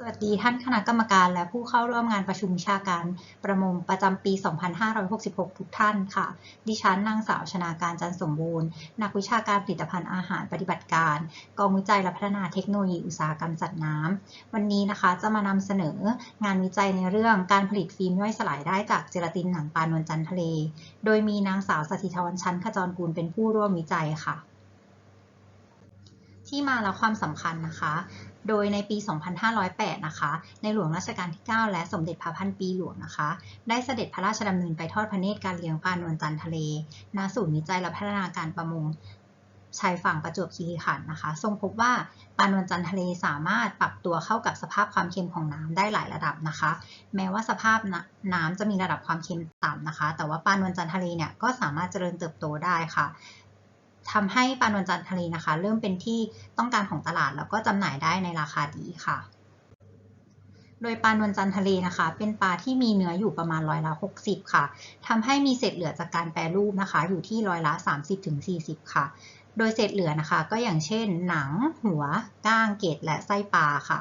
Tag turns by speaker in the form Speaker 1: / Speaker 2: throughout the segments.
Speaker 1: สวัสดีท่านคณะกรรมการและผู้เข้าร่วมงานประชุมวิชาการประมงประจำปี 2566 ทุกท่านค่ะ ดิฉันนางสาวชนาการจันสมบูรณ์ นักวิชาการผลิตภัณฑ์อาหารปฏิบัติการ กองวิจัยและพัฒนาเทคโนโลยีอุตสาหกรรมสัตว์น้ำ วันนี้นะคะจะมานำเสนองานวิจัยในเรื่องการผลิตฟิล์มย่อยสลายได้จากเจลาตินหนังปลานวลจันทร์ทะเล โดยมีนางสาวสถิธรชั้นขจรกุลเป็นผู้ร่วมวิจัยค่ะ ที่มาและความสำคัญนะคะ โดยในปี 2508 นะคะ ในหลวงรัชกาลที่ 9 และสมเด็จพระพันปีหลวงนะคะ ได้เสด็จพระราชดำเนินไปทอดพระเนตรการเลี้ยงปลานวลจันทร์ทะเล ณ ศูนย์วิจัยและพัฒนาการประมงชายฝั่งประจวบคีรีขันธ์นะคะ ทรงพบว่าปลานวลจันทร์ทะเลสามารถปรับตัวเข้ากับสภาพความเค็มของน้ำได้หลายระดับนะคะ แม้ว่าสภาพน้ำจะมีระดับความเค็มต่ำนะคะ แต่ว่าปลานวลจันธ์ทะเลเนี่ยก็สามารถเจริญเติบโตได้ค่ะ ทำให้ปลานวลจันทร์ทะเลนะคะ เริ่มเป็นที่ต้องการของตลาดแล้วก็จำหน่ายได้ในราคาดีค่ะ โดยปลานวลจันทร์ทะเลนะคะ เป็นปลาที่มีเนื้ออยู่ประมาณร้อยละ 60 ค่ะทำให้มีเศษเหลือจากการแปรรูปนะคะ อยู่ที่ร้อยละ 30-40 ค่ะ โดยเศษเหลือนะคะ ก็อย่างเช่น หนัง หัว ก้างเกล็ดและไส้ปลาค่ะ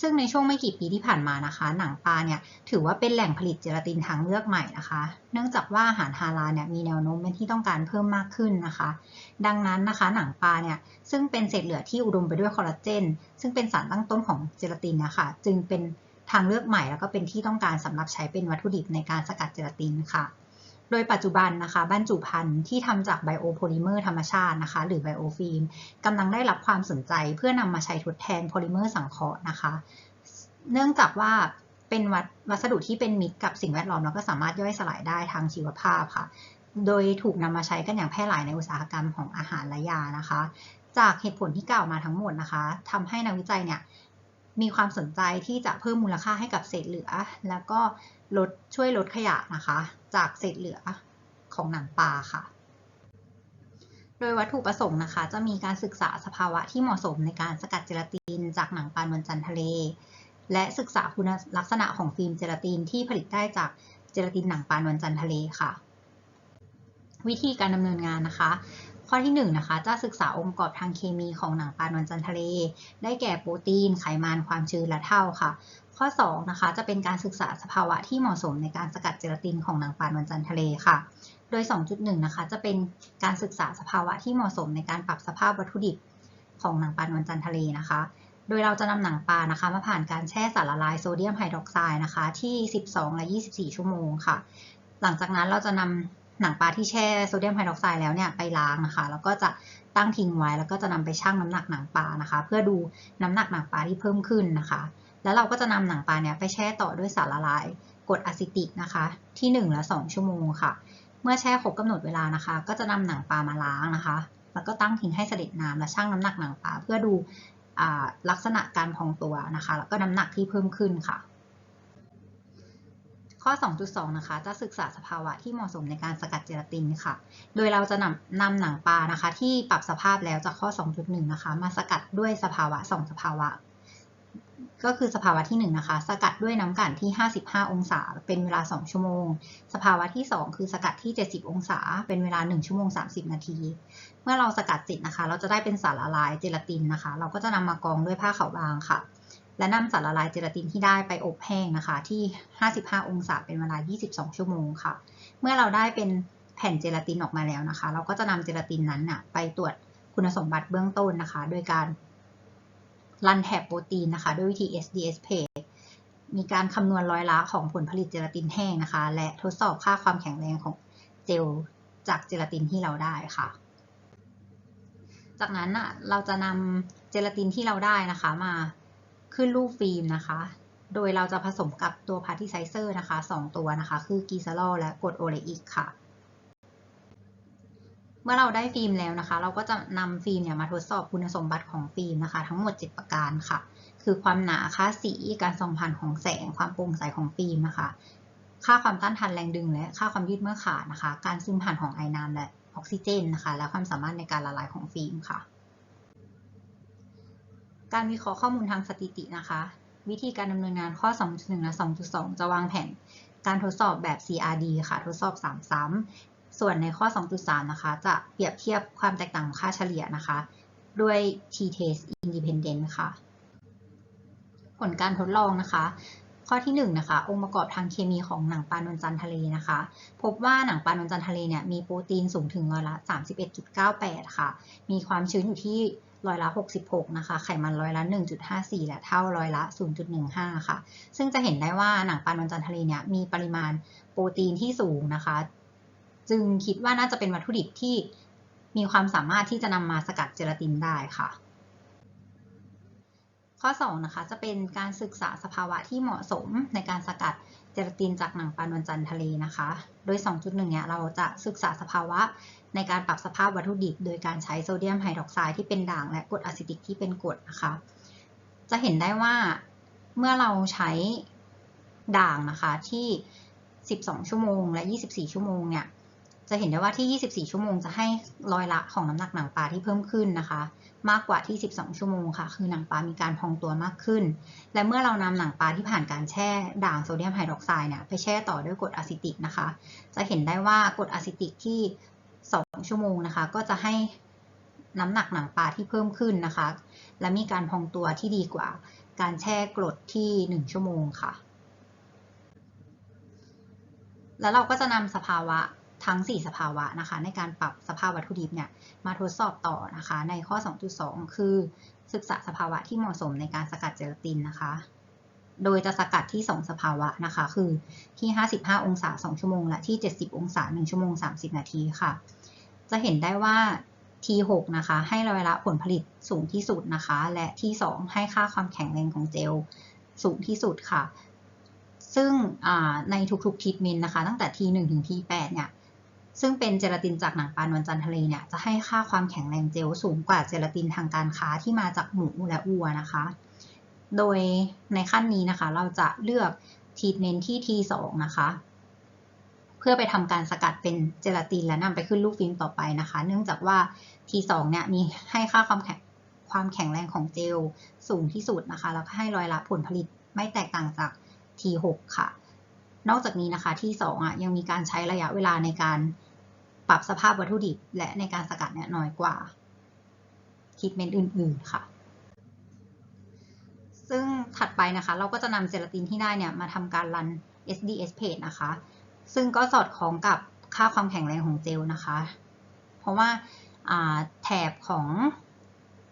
Speaker 1: ซึ่งในช่วงไม่กี่ปีที่ผ่านมานะคะ หนังปลาเนี่ยถือว่าเป็นแหล่งผลิตเจลาตินทางเลือกใหม่นะคะ เนื่องจากว่าอาหารฮาลาเนี่ยมีแนวโน้มเป็นที่ต้องการเพิ่มมากขึ้นนะคะ ดังนั้นนะคะ หนังปลาเนี่ยซึ่งเป็นเศษเหลือที่อุดมไปด้วยคอลลาเจนซึ่งเป็นสารตั้งต้นของเจลาตินนะคะ จึงเป็นทางเลือกใหม่แล้วก็เป็นที่ต้องการสำหรับใช้เป็นวัตถุดิบในการสกัดเจลาตินค่ะ โดยปัจจุบันนะคะบรรจุภัณฑ์ที่ทำจากไบโอโพลิเมอร์ธรรมชาตินะคะ หรือไบโอฟิล์มกำลังได้รับความสนใจเพื่อนำมาใช้ทดแทนโพลิเมอร์สังเคราะห์นะคะ เนื่องจากว่าเป็นวัสดุที่เป็นมิตรกับสิ่งแวดล้อมแล้วก็สามารถย่อยสลายได้ทางชีวภาพค่ะ โดยถูกนำมาใช้กันอย่างแพร่หลายในอุตสาหกรรมของอาหารและยานะคะ จากเหตุผลที่กล่าวมาทั้งหมดนะคะทำให้นักวิจัยเนี่ยมีความสนใจที่จะเพิ่มมูลค่าให้กับเศษเหลือ แล้วก็ ลดช่วยลดขยะนะคะ จากเศษเหลือของหนังปลาค่ะ โดยวัตถุประสงค์นะคะ จะมีการศึกษาสภาวะที่เหมาะสมในการสกัดเจลาติน จากหนังปลานวลจันทร์ทะเล และศึกษาคุณลักษณะของฟิล์มเจลาตินที่ผลิตได้จากเจลาตินหนังปลานวลจันทร์ทะเลค่ะ วิธีการดำเนินงานนะคะ ข้อที่1นนะคะจะศึกษาองค์ประกอบทางเคมีของหนังปลานวลจันทร์ทะเล ได้แก่โปรตีน ไขมันความชื้นและเท่าค่ะ ข้อ2นะคะจะเป็นการศึกษาสภาวะที่เหมาะสมในการสกัดเจลาตินของหนังปลานวลจันทร์ทะเลค่ะ โดย 2.1นะคะจะเป็นการศึกษาสภาวะที่เหมาะสมในการปรับสภาพวัตถุดิบของหนังปลานวลจันทร์ทะเลนะคะ โดยเราจะนำหนังปลานะคะมาผ่านการแช่สารละลายโซเดียมไฮดรอกไซด์นะคะที่ 12 และ 24 ชั่วโมงค่ะ หลังจากนั้นเราจะนำ หนังปลาที่แช่โซเดียมไฮดรอกไซด์แล้วเนี่ยไปล้างนะคะ แล้วก็จะตั้งทิ้งไว้แล้วก็จะนำไปชั่งน้ำหนักหนังปลานะคะ เพื่อดูน้ำหนักหนังปลาที่เพิ่มขึ้นนะคะ แล้วเราก็จะนำหนังปลาเนี่ยไปแช่ต่อด้วยสารละลายกรดอะซิติกนะคะ ที่ 1 และ 2 ชั่วโมงค่ะ เมื่อแช่ครบกำหนดเวลานะคะ ก็จะนำหนังปลามาล้างนะคะ แล้วก็ตั้งทิ้งให้เสด็จน้ำและชั่งน้ำหนักหนังปลาเพื่อดูลักษณะการพองตัวนะคะ แล้วก็น้ำหนักที่เพิ่มขึ้นค่ะ ข้อ 2.2 นะคะ จะศึกษาสภาวะที่เหมาะสมในการสกัดเจลาตินค่ะ โดยเราจะนำนำหนังปลานะคะ ที่ปรับสภาพแล้วจากข้อ 2.1 นะคะ มาสกัดด้วยสภาวะ 2 สภาวะ ก็คือสภาวะที่ 1 นะคะ สกัดด้วยน้ำกันที่ 55 องศา เป็นเวลา 2 ชั่วโมง สภาวะที่ 2 คือสกัดที่ 70 องศา เป็นเวลา 1 ชั่วโมง 30 นาที เมื่อเราสกัดเสร็จนะคะ เราจะได้เป็นสารละลายเจลาตินนะคะ เราก็จะนำมากองด้วยผ้าขาวบางค่ะ และนำสารละลายเจลาตินที่ได้ไปอบแห้งนะคะ ที่ 55 องศาเป็นเวลา 22 ชั่วโมงค่ะ เมื่อเราได้เป็นแผ่นเจลาตินออกมาแล้วนะคะ เราก็จะนำเจลาตินนั้นน่ะไปตรวจคุณสมบัติเบื้องต้นนะคะ โดยการรันแถบโปรตีนนะคะ ด้วยวิธี SDS-PE มีการคำนวณร้อยละของผลผลิตเจลาตินแห้งนะคะ และทดสอบค่าความแข็งแรงของเจลจากเจลาตินที่เราได้ค่ะ จากนั้นอะเราจะนำเจลาตินที่เราได้นะคะมา ขึ้นรูปฟิล์มนะคะ โดยเราจะผสมกับตัวพาร์ติไซเซอร์นะคะ 2 ตัวนะคะ คือกีซาลอและกรดโอเลอิกค่ะ เมื่อเราได้ฟิล์มแล้วนะคะ เราก็จะนำฟิล์มเนี่ยมาทดสอบคุณสมบัติของฟิล์มนะคะ ทั้งหมด 7 ประการค่ะ คือความหนาค่าสีการส่องผ่านของแสง ความโปร่งใสของฟิล์มนะคะ ค่าความต้านทานแรงดึง และค่าความยืดเมื่อขาดนะคะ การซึมผ่านของไอน้ำและออกซิเจนนะคะ และความสามารถในการละลายของฟิล์มค่ะ การวิเคราะห์ข้อมูลทางสถิตินะคะ วิธีการดำเนินงานข้อ 2.1 และ 2.2 จะวางแผนการทดสอบแบบ CRD ค่ะ ทดสอบ 3 ซ้ำ ส่วนในข้อ 2.3 นะคะ จะเปรียบเทียบความแตกต่างค่าเฉลี่ยนะคะ ด้วย t-test independent ค่ะ ผลการทดลองนะคะ ข้อที่1นงนะคะองค์ประกอบทางเคมีของหนังปลานวลจันทร์ทะเลนะคะ พบว่าหนังปลานวลจันทร์ทะเลเนี่ยมีโปรตีนสูงถึงร้อยละ 31.98 ค่ะ มีความชื้นอยู่ที่ ร้อยละ 66 นะคะ ไขมันร้อยละ 1.54 และเท่าร้อยละ 0.15 ค่ะ ซึ่งจะเห็นได้ว่าหนังปลานวลจันทร์ทะเลเนี่ยมีปริมาณโปรตีนที่สูงนะคะ จึงคิดว่าน่าจะเป็นวัตถุดิบที่มีความสามารถที่จะนำมาสกัดเจลาตินได้ค่ะ ข้อ 2 นะคะ จะเป็นการศึกษาสภาวะที่เหมาะสมในการสกัด เจลาตินจากหนังปลานวลจันทร์ทะเลนะคะ โดย 2.1 เนี่ยเราจะศึกษาสภาวะในการปรับสภาพวัตถุดิบ โดยการใช้โซเดียมไฮดรอกไซด์ที่เป็นด่างและกรดอะซิติกที่เป็นกรดนะคะ จะเห็นได้ว่าเมื่อเราใช้ด่างนะคะที่ 12 ชั่วโมง และ 24 ชั่วโมงเนี่ย จะเห็นได้ว่าที่ 24 ชั่วโมงจะให้รอยละของน้ำหนักหนังปลาที่เพิ่มขึ้นนะคะ มากกว่าที่ 12 ชั่วโมงค่ะ คือหนังปลามีการพองตัวมากขึ้น และเมื่อเรานำหนังปลาที่ผ่านการแช่ด่างโซเดียมไฮดรอกไซด์เนี่ยไปแช่ต่อด้วยกรดอะซิติกนะคะ จะเห็นได้ว่ากรดอะซิติกที่ 2 ชั่วโมงนะคะ ก็จะให้น้ำหนักหนังปลาที่เพิ่มขึ้นนะคะ และมีการพองตัวที่ดีกว่า การแช่กรดที่ 1 ชั่วโมงค่ะ แล้วเราก็จะนำสภาวะ ทั้ง 4 สภาวะนะคะในการปรับสภาพวัตถุดิบเนี่ยมาทดสอบต่อนะคะในข้อ 2.2 คือ ศึกษาสภาวะที่เหมาะสมในการสกัดเจลาตินนะคะ โดยจะสกัดที่ 2 สภาวะนะคะ คือที่ 55 องศา 2 ชั่วโมง และที่ 70 องศา 1 ชั่วโมง 30 นาทีค่ะ จะเห็นได้ว่า T6 นะคะ ให้ระยะผลผลิตสูงที่สุดนะคะ และที่ 2 ให้ค่าความแข็งแรงของเจลสูงที่สุดค่ะซึ่งในทุกๆทรีทเมนนะคะ ตั้งแต่ T1 ถึง T8 เนี่ย ซึ่งเป็นเจลาตินจากหนังปลานวลจันทร์ทะเลเนี่ยจะให้ค่าความแข็งแรงเจลสูงกว่าเจลาตินทางการค้าที่มาจากหมูและวัวนะคะ โดยในขั้นนี้นะคะเราจะเลือกทีทเมนต์ที่ T2 นะคะ เพื่อไปทำการสกัดเป็นเจลาตินและนำไปขึ้นลูกฟิล์มต่อไปนะคะ เนื่องจากว่า T2 เนี่ยมีให้ค่าความแข็งความแข็งแรงของเจลสูงที่สุดนะคะแล้วก็ให้รอยละผลผลิตไม่แตกต่างจาก T6 ค่ะ นอกจากนี้นะคะ T2 อะยังมีการใช้ระยะเวลาในการ ปรับสภาพวัตถุดิบ และในการสกัดเนี่ยน้อยกว่าทีทเมนต์อื่น ๆ ค่ะ ซึ่งถัดไปนะคะ เราก็จะนำเจลาตินที่ได้เนี่ยมาทำการรัน SDS page นะคะ ซึ่งก็สอดคล้องกับค่าความแข็งแรงของเจลนะคะ เพราะว่าแถบของ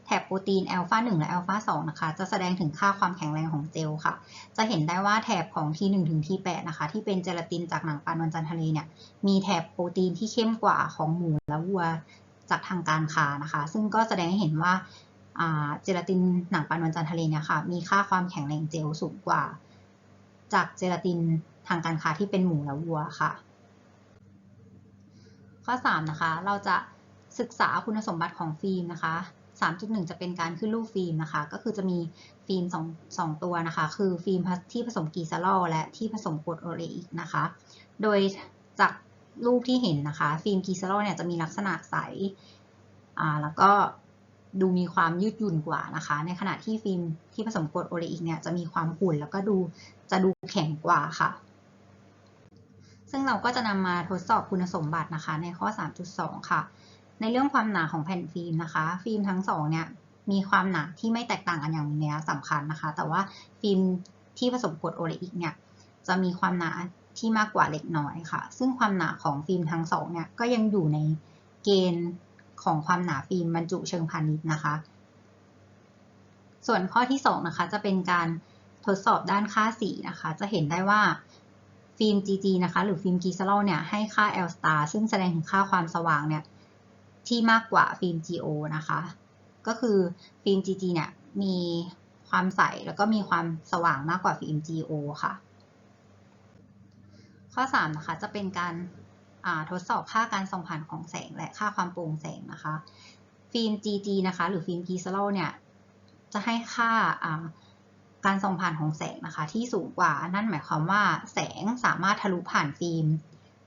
Speaker 1: แถบโปรตีนอัลฟา1และอัลฟา2นะคะ จะแสดงถึงค่าความแข็งแรงของเจลค่ะ จะเห็นได้ว่าแถบของ T1 ถึง T8 นะคะ ที่เป็นเจลาตินจากหนังปลานวลจันทะเลเนี่ย มีแถบโปรตีนที่เข้มกว่าของหมูและวัวจากทางการค้านะคะ ซึ่งก็แสดงให้เห็นว่าเจลาตินหนังปลานวลจันทร์ทะเลเนี่ยค่ะ มีค่าความแข็งแรงเจลสูงกว่า จากเจลาตินทางการค้าที่เป็นหมูและวัวค่ะ ข้อ3นะคะ เราจะศึกษาคุณสมบัติของฟิล์มนะคะ 3.1 จะเป็นการขึ้นรูปฟิล์มนะคะ ก็คือจะมีฟิล์ม2 2ตัวนะคะ คือฟิล์มที่ผสมกีซาลอลและที่ผสมกรดโอเลอิกนะคะ โดยจากรูปที่เห็นนะคะ ฟิล์มกีซาลอลเนี่ยจะมีลักษณะใสอ่าแล้วก็ดูมีความยืดหยุ่นกว่านะคะ ในขณะที่ฟิล์มที่ผสมกรดโอเลอิกเนี่ยจะมีความขุ่นแล้วก็ดูจะดูแข็งกว่าค่ะ ซึ่งเราก็จะนำมาทดสอบคุณสมบัตินะคะในข้อ 3.2 ค่ะ ในเรื่องความหนาของแผ่นฟิล์มนะคะ ฟิล์มทั้งสองเนี่ยมีความหนาที่ไม่แตกต่างกันอย่างมีนัยสำคัญนะคะ แต่ว่าฟิล์มที่ผสมกรดโอเลอิกเนี่ยจะมีความหนาที่มากกว่าเล็กน้อยค่ะ ซึ่งความหนาของฟิล์มทั้งสองเนี่ยก็ยังอยู่ในเกณฑ์ของความหนาฟิล์มบรรจุเชิงพาณิชย์นะคะ ส่วนข้อที่2นะคะจะเป็นการทดสอบด้านค่าสีนะคะ จะเห็นได้ว่าฟิล์ม GG นะคะ หรือฟิล์มกีซาลเนี่ยให้ค่า L star ซึ่งแสดงถึงค่าความสว่างเนี่ย ที่มากกว่าฟิล์ม GO นะคะ ก็คือฟิล์ม GG เนี่ยมีความใสแล้วก็มีความสว่างมากกว่าฟิล์ม GO ค่ะ ข้อ3นะคะจะเป็นการทดสอบค่าการส่องผ่านของแสงและค่าความโปร่งแสงนะคะ ฟิล์ม GG นะคะหรือฟิล์มกีซาลเนี่ยจะให้ค่าการส่องผ่านของแสงนะคะที่สูงกว่านั่นหมายความว่าแสงสามารถทะลุผ่านฟิล์ม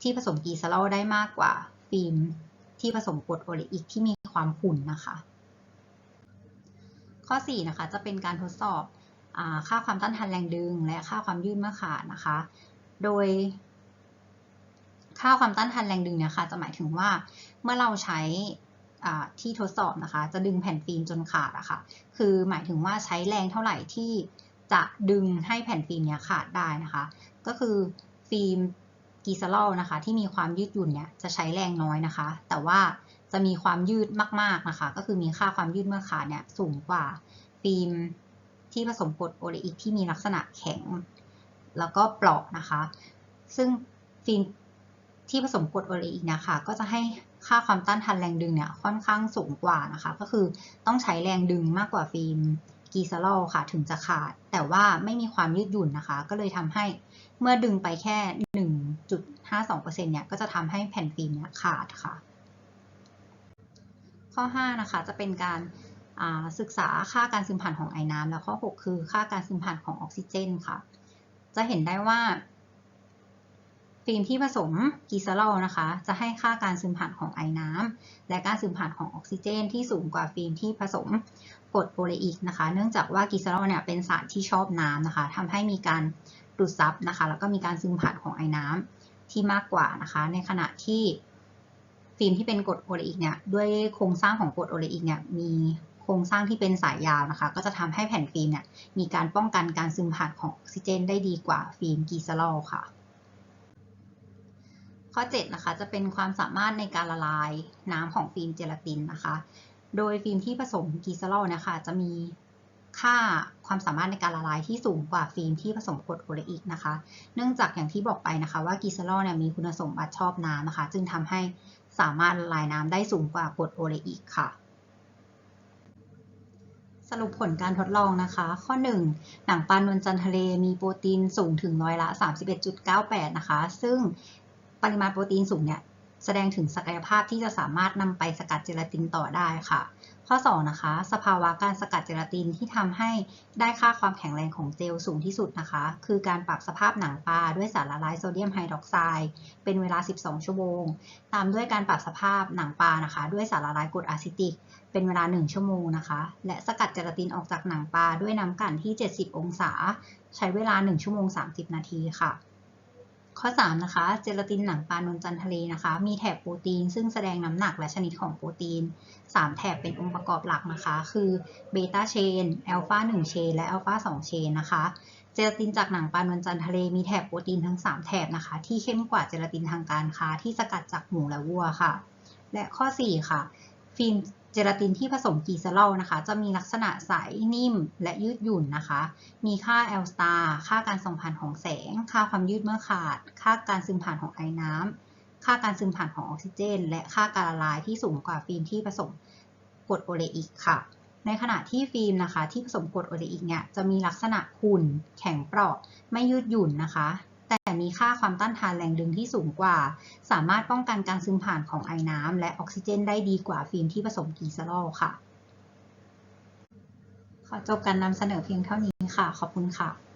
Speaker 1: ที่ผสมกีซาลได้มากกว่าฟิล์ม ที่ผสมกรดโอเลอิกที่มีความขุ่นนะคะ ข้อ 4 นะคะ จะเป็นการทดสอบอค่าความต้านทานแรงดึง และค่าความยืดเมื่อขาดนะคะ โดย ค่าความต้านทานแรงดึงเนี่ยค่ะจะหมายถึงว่าเมื่อเราใช้ที่ทดสอบนะคะ จะดึงแผ่นฟิล์มจนขาดอะคะ่ะ คือหมายถึงว่าใช้แรงเท่าไหร่ที่จะดึงให้แผ่นฟิล์มเนี้ยขาดได้นะคะ ก็คือฟิล์ม กีซาลอลนะคะ ที่มีความยืดหยุ่นเนี่ยจะใช้แรงน้อยนะคะ แต่ว่าจะมีความยืดมากๆนะคะ ก็คือมีค่าความยืดเมื่อขาดเนี่ยสูงกว่าฟิล์มที่ผสมกรดโอเลอิกที่มีลักษณะแข็ง แล้วก็เปราะนะคะ ซึ่งฟิล์มที่ผสมกรดโอเลอิกนะคะก็จะให้ค่าความต้านทานแรงดึงเนี่ยค่อนข้างสูงกว่านะคะ ก็คือต้องใช้แรงดึงมากกว่าฟิล์ม กีซาลอลค่ะถึงจะขาด แต่ว่าไม่มีความยืดหยุ่นนะคะ ก็เลยทำให้เมื่อดึงไปแค่ 1.52%เนี่ยก็จะทำให้แผ่นฟิล์มเนี่ยขาดค่ะ ข้อ 5 นะคะจะเป็นการศึกษาค่าการซึมผ่านของไอน้ำแล้วข้อ 6 คือค่าการซึมผ่านของออกซิเจนค่ะ จะเห็นได้ว่า ฟิล์มที่ผสมกีซาลอลนะคะ จะให้ค่าการซึมผ่านของไอน้ำและการซึมผ่านของออกซิเจน ที่สูงกว่าฟิล์มที่ผสมกรดโอเลอิกนะคะ เนื่องจากว่ากีซาลอลเนี่ยเป็นสารที่ชอบน้ำนะคะทำให้มีการดูดซับนะคะ แล้วก็มีการซึมผ่านของไอน้ำที่มากกว่านะคะ ในขณะที่ฟิล์มที่เป็นกรดโอเลอิกเนี่ยด้วยโครงสร้างของกรดโอเลอิกเนี่ยมีโครงสร้างที่เป็นสายยาวนะคะ ก็จะทำให้แผ่นฟิล์มเนี่ยมีการป้องกันการซึมผ่านของออกซิเจน ได้ดีกว่าฟิล์มกีซาลอลค่ะ ข้อ7นะคะจะเป็นความสามารถในการละลายน้ำของฟิล์มเจลาตินนะคะ โดยฟิล์มที่ผสมกีซาลอลนะคะ จะมีค่าความสามารถในการละลายที่สูงกว่าฟิล์มที่ผสมกรดโอเลอิกนะคะ เนื่องจากอย่างที่บอกไปนะคะ ว่ากีซาลอลเนี่ยมีคุณสมบัติชอบน้ำนะคะ จึงทำให้สามารถละลายน้ำได้สูงกว่ากรดโอเลอิกค่ะสรุปผลการทดลองนะคะ ข้อ 1 หนังปลานวลจันทร์ทะเลมีโปรตีนสูงถึงร้อยละ 31.98 นะคะ ซึ่งปริมาณโปรตีนสูงเนี่ย แสดงถึงศักยภาพที่จะสามารถนำไปสกัดเจลาตินต่อได้ค่ะ ข้อ 2 นะคะ สภาวะการสกัดเจลาตินที่ทำให้ได้ค่าความแข็งแรงของเจลสูงที่สุดนะคะ คือการปรับสภาพหนังปลาด้วยสารละลายโซเดียมไฮดรอกไซด์เป็นเวลา 12 ชั่วโมง ตามด้วยการปรับสภาพหนังปลานะคะ ด้วยสารละลายกรดอะซิติก เป็นเวลา 1 ชั่วโมงนะคะ และสกัดเจลาตินออกจากหนังปลาด้วยน้ำกั่นที่ 70 องศา ใช้เวลา 1 ชั่วโมง 30 นาทีค่ะ ข้อ 3 นะคะ เจลาตินหนังปลานวลจันทะเลนะคะ มีแถบโปรตีน ซึ่งแสดงน้ำหนักและชนิดของโปรตีน 3 แถบเป็นองค์ประกอบหลักนะคะ คือเบต้าเชนอัลฟา1เชน และอัลฟา2เชนนะคะ เจลาตินจากหนังปลานวลจันทะเลมีแถบโปรตีนทั้ง 3 แถบนะคะ ที่เข้มกว่าเจลาตินทางการค้าที่สกัดจากหมูและวัวค่ะ และข้อ 4 ค่ะ ฟิล์ม จลาตินที่ผสมกีซาลอลนะคะ จะมีลักษณะใสนิ่มและยืดหยุ่นนะคะ มีค่า L star ค่าการส่งผ่านของแสง ค่าความยืดเมื่อขาด ค่าการซึมผ่านของไอน้ำค่าการซึมผ่านของออกซิเจน และค่าการละลายที่สูงกว่าฟิล์มที่ผสมกรดโอเลอิกค่ะ ในขณะที่ฟิล์มนะคะ ที่ผสมกรดโอเลอิกเนี่ยจะมีลักษณะขุ่นแข็งเปราะไม่ยืดหยุ่นนะคะ แต่มีค่าความต้านทานแรงดึงที่สูงกว่า สามารถป้องกันการซึมผ่านของไอน้ำและออกซิเจนได้ดีกว่าฟิล์มที่ผสมกีซาลอลค่ะ ขอจบการนำเสนอเพียงเท่านี้ค่ะ ขอบคุณค่ะ